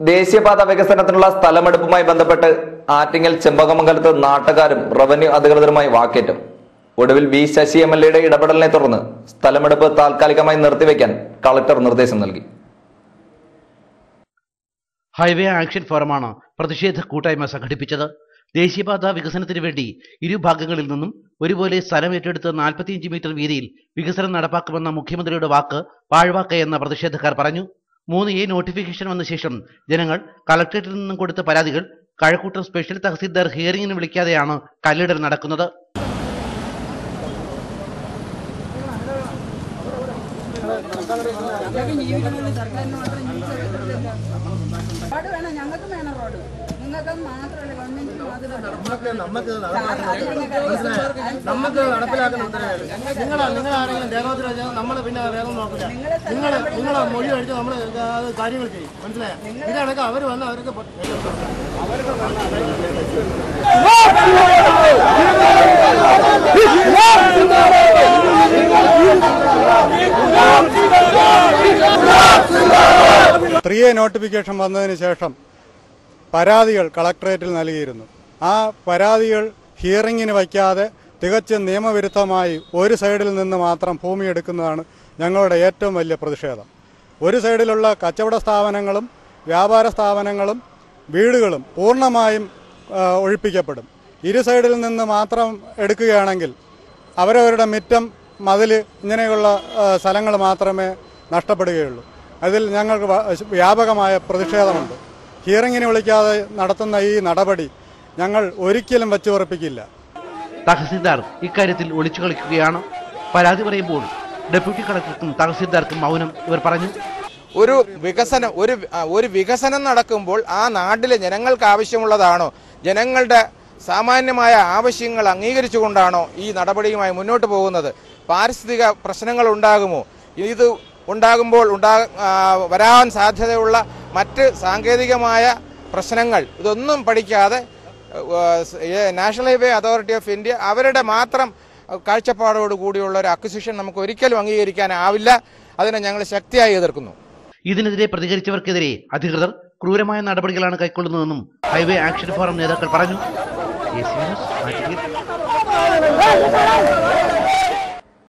ദേശീയപാത വികസനത്തിനുള്ള സ്ഥലമെടുപ്പുമായി ബന്ധപ്പെട്ട് ആറ്റിങ്ങൽ ചെമ്പകമംഗലത്ത് നാട്ടുകാരും റവന്യൂ അധികൃതരുമായി വാക്കേറ്റം. ഒടുവിൽ വി ശശി എം എൽ എയുടെ ഇടപെടലിനെ തുടർന്ന് സ്ഥലമെടുപ്പ് താൽക്കാലികമായി നിർത്തിവെക്കാൻ കളക്ടർ നിർദ്ദേശം നൽകി. ഹൈവേ ആക്ഷൻ ഫോറമാണ് പ്രതിഷേധ കൂട്ടായ്മ സംഘടിപ്പിച്ചത്. ദേശീയപാത വികസനത്തിന് വേണ്ടി ഇരുഭാഗങ്ങളിൽ നിന്നും ഒരുപോലെ സ്ഥലം ഏറ്റെടുത്ത് നാൽപ്പത്തിയഞ്ച് മീറ്റർ വീതിയിൽ വികസനം നടപ്പാക്കുമെന്ന മുഖ്യമന്ത്രിയുടെ വാക്ക് പാഴ്വാക്കയെന്ന പ്രതിഷേധക്കാർ പറഞ്ഞു. മൂന്ന് എ നോട്ടിഫിക്കേഷൻ വന്ന ശേഷം ജനങ്ങൾ കളക്ടറേറ്റിൽ നിന്നും കൊടുത്ത പരാതികൾ കഴക്കൂട്ടം സ്പെഷ്യൽ തഹസീൽദാർ ഹിയറിംഗിന് വിളിക്കാതെയാണ് കല്ലിടൽ നടക്കുന്നത്. ഞങ്ങൾക്കും വേണം റോഡ്. നമുക്ക് നമുക്ക് നടപ്പിലാക്കുന്ന ഉത്തരവാണ് നിങ്ങൾ നിങ്ങൾ ആരെങ്കിലും ദേഹത്തിൽ വെച്ചാൽ നമ്മൾ പിന്നെ വേഗം നോക്കില്ല. നിങ്ങൾ നിങ്ങൾ മൊഴി കഴിച്ച് നമ്മൾ കാര്യങ്ങൾ ചെയ്യും. മനസ്സിലായ? ഇതാണെങ്കിൽ അവർ വന്ന് അവർക്ക് പ്രിയ ത്രീ എ നോട്ടിഫിക്കേഷൻ വന്നതിന് ശേഷം പരാതികൾ കളക്ടറേറ്റിൽ നൽകിയിരുന്നു. ആ പരാതികൾ ഹിയറിങ്ങിന് വയ്ക്കാതെ തികച്ചും നിയമവിരുദ്ധമായി ഒരു സൈഡിൽ നിന്ന് മാത്രം ഭൂമി എടുക്കുന്നതാണ് ഞങ്ങളുടെ ഏറ്റവും വലിയ പ്രതിഷേധം. ഒരു സൈഡിലുള്ള കച്ചവട സ്ഥാപനങ്ങളും വ്യാപാര സ്ഥാപനങ്ങളും വീടുകളും പൂർണമായും ഒഴിപ്പിക്കപ്പെടും. ഇരു സൈഡിൽ നിന്ന് മാത്രം എടുക്കുകയാണെങ്കിൽ അവരവരുടെ മിറ്റം മതിൽ ഇങ്ങനെയുള്ള സ്ഥലങ്ങൾ മാത്രമേ നഷ്ടപ്പെടുകയുള്ളൂ. അതിൽ ഞങ്ങൾക്ക് വ്യാപകമായ പ്രതിഷേധമുണ്ട്. ഹിയറിങ്ങിന് വിളിക്കാതെ നടത്തുന്ന ഈ നടപടി ഞങ്ങൾ ഒരിക്കലും വച്ചുറപ്പിക്കില്ല. തഹസീൽദാർ ഇക്കാര്യത്തിൽ ഒളിച്ചു കളിക്കുകയാണ്. പരാതി പറയുമ്പോൾ ഡെപ്യൂട്ടി കളക്ടർക്കും തഹസീൽദാർക്കും മൗനം ഇവർ പറഞ്ഞു. ഒരു വികസനം ഒരു ഒരു വികസനം നടക്കുമ്പോൾ ആ നാട്ടിലെ ജനങ്ങൾക്ക് ആവശ്യമുള്ളതാണോ? ജനങ്ങളുടെ സാമാന്യമായ ആവശ്യങ്ങൾ അംഗീകരിച്ചുകൊണ്ടാണോ ഈ നടപടിയുമായി മുന്നോട്ട് പോകുന്നത്? പാരിസ്ഥിതിക പ്രശ്നങ്ങൾ ഉണ്ടാകുമോ? ഇത് ഉണ്ടാകുമ്പോൾ ഉണ്ടാ വരാൻ സാധ്യതയുള്ള മറ്റ് സാങ്കേതികമായ പ്രശ്നങ്ങൾ ഇതൊന്നും പഠിക്കാതെ national highway authority of India അവരുടെ മാത്രം കാഴ്ചപ്പാടോട് കൂടിയുള്ള ഒരു അക്വിസിഷൻ നമുക്ക് ഒരിക്കലും അംഗീകരിക്കാനാവില്ല. അതിനെ ഞങ്ങൾ ശക്തിയായി എതിർക്കുന്നു. ഇതിനെതിരെ പ്രതികരിച്ചവർക്കെതിരെ അധികൃതർ ക്രൂരമായ നടപടികളാണ് കൈക്കൊള്ളുന്നതെന്നും ഹൈവേ ആക്ഷൻ ഫോറം നേതാക്കൾ പറഞ്ഞു.